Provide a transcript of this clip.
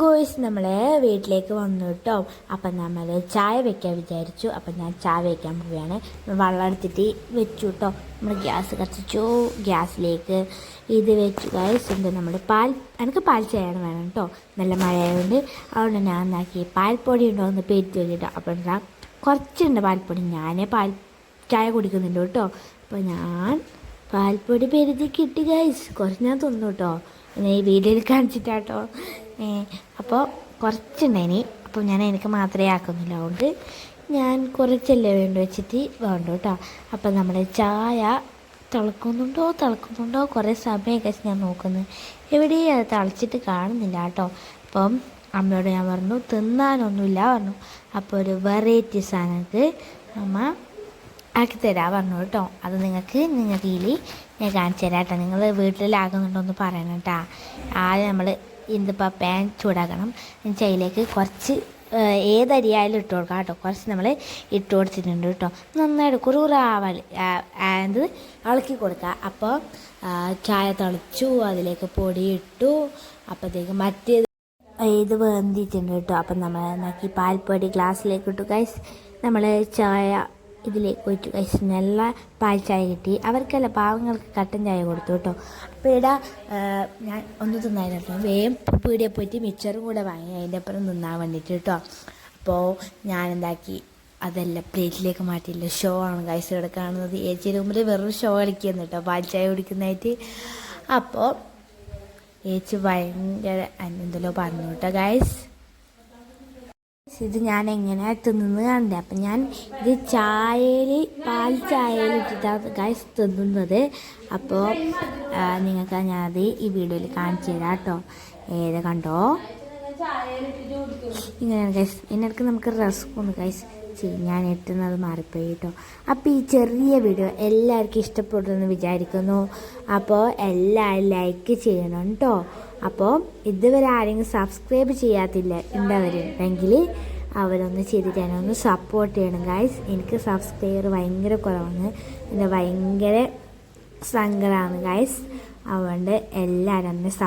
ഗോയ്സ് നമ്മളെ വീട്ടിലേക്ക് വന്നു കേട്ടോ അപ്പം നമ്മൾ ചായ വെക്കാൻ വിചാരിച്ചു. അപ്പം ഞാൻ ചായ വെക്കാൻ പോവുകയാണ്. വെള്ളം എടുത്തിട്ട് വെച്ചു കേട്ടോ നമ്മൾ ഗ്യാസ് കത്തിച്ചു. ഗ്യാസിലേക്ക് ഇത് വെച്ചു ഗൈസ്. ഉണ്ട് നമ്മൾ പാൽ എനിക്ക് പാൽ ചായയാണ് വേണം കേട്ടോ നല്ല മഴയായതുകൊണ്ട് അതുകൊണ്ട് ഞാൻ എന്താക്കി പാൽപ്പൊടി ഉണ്ടോ എന്ന് പേരിട്ട് വെച്ചിട്ടോ അപ്പം എന്താ കുറച്ചുണ്ട് പാൽപ്പൊടി. ഞാൻ പാൽ ചായ കുടിക്കുന്നുണ്ട് കേട്ടോ അപ്പോൾ ഞാൻ പാൽപ്പൊടി പെരുതി കിട്ടി ഗൈസ്. കുറച്ച് ഞാൻ തിന്നു കേട്ടോ ഞാൻ ഈ വീഡിയോയിൽ കാണിച്ചിട്ടാട്ടോ. അപ്പോൾ കുറച്ചുണ്ടായിനി. അപ്പോൾ ഞാൻ എനിക്ക് മാത്രമേ ആക്കുന്നില്ല അതുകൊണ്ട് ഞാൻ കുറച്ചല്ലേ വേണ്ട വെച്ചിട്ട് വേണ്ട കേട്ടോ. അപ്പം നമ്മുടെ ചായ തിളക്കുന്നുണ്ടോ തിളക്കുന്നുണ്ടോ കുറേ സമയമൊക്കെ ഞാൻ നോക്കുന്നത് എവിടെയും അത് തിളച്ചിട്ട് കാണുന്നില്ല കേട്ടോ. അപ്പം അമ്മയോട് ഞാൻ പറഞ്ഞു തിന്നാനൊന്നുമില്ല പറഞ്ഞു. അപ്പോൾ ഒരു വെറൈറ്റി സാധനങ്ങൾക്ക് അമ്മ ആക്കി തരാൻ പറഞ്ഞു കേട്ടോ. അത് നിങ്ങൾക്ക് നിങ്ങൾക്ക് ഇതിൽ ഞാൻ കാണിച്ചു തരാം കേട്ടോ. നിങ്ങൾ വീട്ടിലാകുന്നുണ്ടോ എന്ന് പറയണം കേട്ടോ. ആദ്യം നമ്മൾ ഇതിപ്പോൾ പാൻ ചൂടാക്കണം. എന്നിട്ട് അതിലേക്ക് കുറച്ച് ഏതരിയായാലും ഇട്ട് കൊടുക്കാം കേട്ടോ. കുറച്ച് നമ്മൾ ഇട്ട് കൊടുത്തിട്ടുണ്ട് കേട്ടോ. നന്നായിട്ട് കുറുകുറാവൽ അത് ഇളക്കി കൊടുക്കുക. അപ്പോൾ ചായ തളിച്ചു അതിലേക്ക് പൊടി ഇട്ടു. അപ്പോഴത്തേക്ക് മറ്റേത് ഇത് വേന്തിയിട്ടുണ്ട് കേട്ടോ. അപ്പം നമ്മൾ എന്നാക്കി പാൽപ്പൊടി ഗ്ലാസ്സിലേക്ക് ഇട്ടു. കൈസ് നമ്മൾ ചായ ഇതിലേക്ക് ഒഴിച്ചു കൈസ് നല്ല പാൽ ചായ കിട്ടി. അവർക്കല്ല പാവങ്ങൾക്ക് കട്ടൻ ചായ കൊടുത്തു കേട്ടോ. അപ്പോൾ ഇടാ ഞാൻ ഒന്ന് തിന്നായിരുന്നു കേട്ടോ. വേഗം പീടിയെ പോയിട്ട് മിച്ചറും കൂടെ വാങ്ങി അതിന്റെ അപ്പുറം തിന്നാൻ വേണ്ടിയിട്ട് കേട്ടോ. അപ്പോൾ ഞാൻ എന്താക്കി അതല്ല പ്ലേറ്റിലേക്ക് മാറ്റിയില്ല. ഷോ ആണ് കൈസ് ഇവിടെ കാണുന്നത്. ഏച്ചി റൂമിൽ വെറും ഷോ കളിക്കുന്നു കേട്ടോ പാൽ ചായ കുടിക്കുന്നതായിട്ട്. അപ്പോൾ ഏച്ചി ഭയങ്കര എന്തല്ലോ പറഞ്ഞു കേട്ടോ ഗൈസ് ഇത് ഞാൻ എങ്ങനെ തിന്നുന്നത് കണ്ടേ. അപ്പം ഞാൻ ഇത് ചായയിൽ പാൽ ചായയിൽ ഇട്ടിട്ടാണ് ഗൈസ് തിന്നുന്നത്. അപ്പോൾ നിങ്ങൾക്ക് ഞാനത് ഈ വീഡിയോയിൽ കാണിച്ചു തരാം കേട്ടോ. ഏത് കണ്ടോ? ഇങ്ങനെയാണ് ഗൈസ് ഇതിനിടയ്ക്ക് നമുക്ക് റസ്ക് ഗൈസ് ഞാൻ എത്തുന്നത് മാറിപ്പോയി കേട്ടോ. അപ്പോൾ ഈ ചെറിയ വീഡിയോ എല്ലാവർക്കും ഇഷ്ടപ്പെടുമെന്ന് വിചാരിക്കുന്നു. അപ്പോൾ എല്ലാവരും ലൈക്ക് ചെയ്യണം കേട്ടോ. അപ്പോൾ ഇതുവരെ ആരെങ്കിലും സബ്സ്ക്രൈബ് ചെയ്യാത്തില്ല ഉണ്ടവരുണ്ടെങ്കിൽ അവരൊന്ന് ചെയ്തിട്ട് എന്നെ ഒന്ന് സപ്പോർട്ട് ചെയ്യണം ഗായ്സ് എനിക്ക് സബ്സ്ക്രൈബർ ഭയങ്കര കുറവാണ്. എന്റെ ഭയങ്കര സങ്കടമാണ് ഗായ്സ് അതുകൊണ്ട് എല്ലാവരും എന്നെ സപ്പോർട്ട്